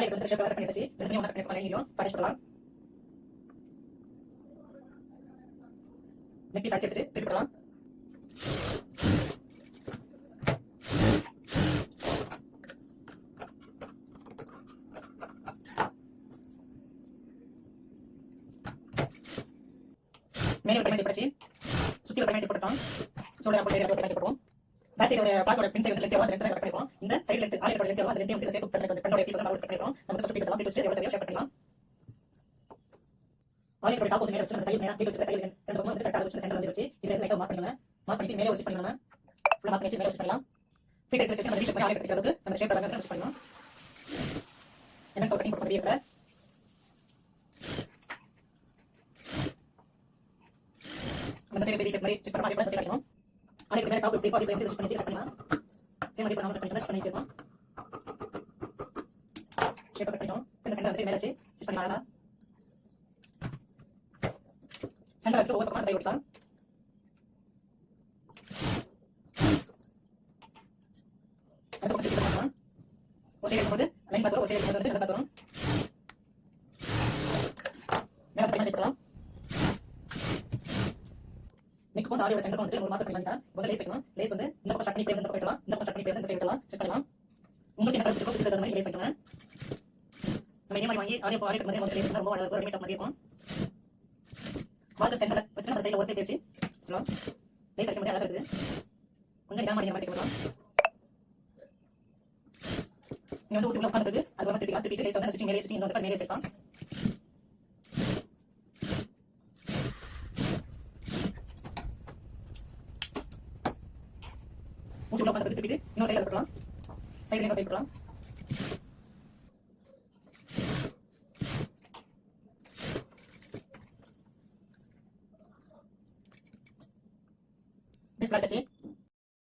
Oil வந்து shape பண்ணி வச்சு ரெண்டுத்தையும் ஒன்றா பண்ணி படிச்சு போடலாம் நெக் பீஸ் அடிச்சு எடுத்துட்டு திருப்பி போடலாம் மேலே ஒரு படிச்சு சுத்தி ஒரு பயணத்தை போட்டுட்டோம் சோழ போட்டு ஒரு பேக் பின் சைடு லெஃப்ட் வந்து கட் பண்ணிடுவோம் இந்த சைடு லெஃப்ட் ஆயில் லெஃப்ட் வந்து ரெண்டு வந்து சேர்த்து பண்ணி பண்ணோட பீஸ் வந்து கட் பண்ணிடுவோம் நம்ம தேவையோ ஷேர் டாப் வந்து மேலே வச்சு நம்ம தையல் மேலே வச்சு தையல் ரெண்டு பக்கம் வந்து கரெக்டாக வச்சு சென்டர் வந்து வச்சு மார்க் மார்க் பண்ணிட்டு மேலே வச்சு பண்ணலாம்? ஃபுல்லா மார்க் பண்ணி மேலே வச்சு பண்ணலாம். எடுத்து வச்சு நம்ம ரீச் பண்ணி எடுத்துக்கிறது நம்ம ஷேப் பண்ணலாம் வச்சு பண்ணலாம். என்ன சொல்றீங்க? கட்டிங் போட முடியல அந்த சைடு மாதிரி மாதிரி பண்ணி வைக்கணும் அதுக்கு மேலே டாப் இப்படி பாதி பண்ணி பண்ணி கட் பண்ணலாம் சேம் அதே பண்ணாம பண்ணி பண்ணி சேர்ப்போம் ஷேப் கட் பண்ணிடும் இந்த சென்டர் வந்து மேலே வச்சு செக் பண்ணி அழகா சென்டர் வச்சு ஒவ்வொரு பக்கமா கை விடலாம் அடுத்து பக்கம் பண்ணலாம் ஒரு சைடு போது லைன் பார்த்து ஒரு சைடு வந்து நல்லா பார்த்துரும் மேலே பண்ணி எடுக்கலாம் நெக் போட்டு ஆடியோ சென்டர் வந்துட்டு ஒரு மாத்த பண்ணி முதல்ல லேஸ் வைக்கணும் லேஸ் வந்து இந்த பக்கம் ஸ்டார்ட் பண்ணி போய் இந்த பக்கம் இந்த பக்கம் ஸ்டார்ட் பண்ணி போய் இந்த சைடு செட் பண்ணலாம். உங்களுக்கு என்ன கருத்து இருக்கோ அதுக்கு மாதிரி லேஸ் வைக்கணும் நம்ம இதே மாதிரி வாங்கி ஆடியோ ஆடியோ மாதிரி வந்து லேஸ் ரொம்ப அழகா ஒரு மாதிரி இருக்கும். வாங்க சென்டர்ல வச்சு நம்ம சைடுல ஒருத்தே வச்சு வச்சுக்கலாம் லேஸ் வைக்க மாதிரி அழகா இருக்குது. கொஞ்சம் நிதானமா நீங்க மாதிரி கொடுக்கலாம் நீங்க வந்து ஊசி உட்காந்துருக்கு அது வந்து திருப்பி திருப்பி லேஸ் வந்து ஸ்டிச்சிங் மேலே ஸ்டிச்சிங் வந்து மேலே வச்சிருக்கலாம். ஊசி உள்ள உட்காந்து திருப்பிட்டு இன்னொரு சைடுல இருக்கலாம் சைடுல இன்னொரு சைடு இருக்கலாம் டிஸ்பிளே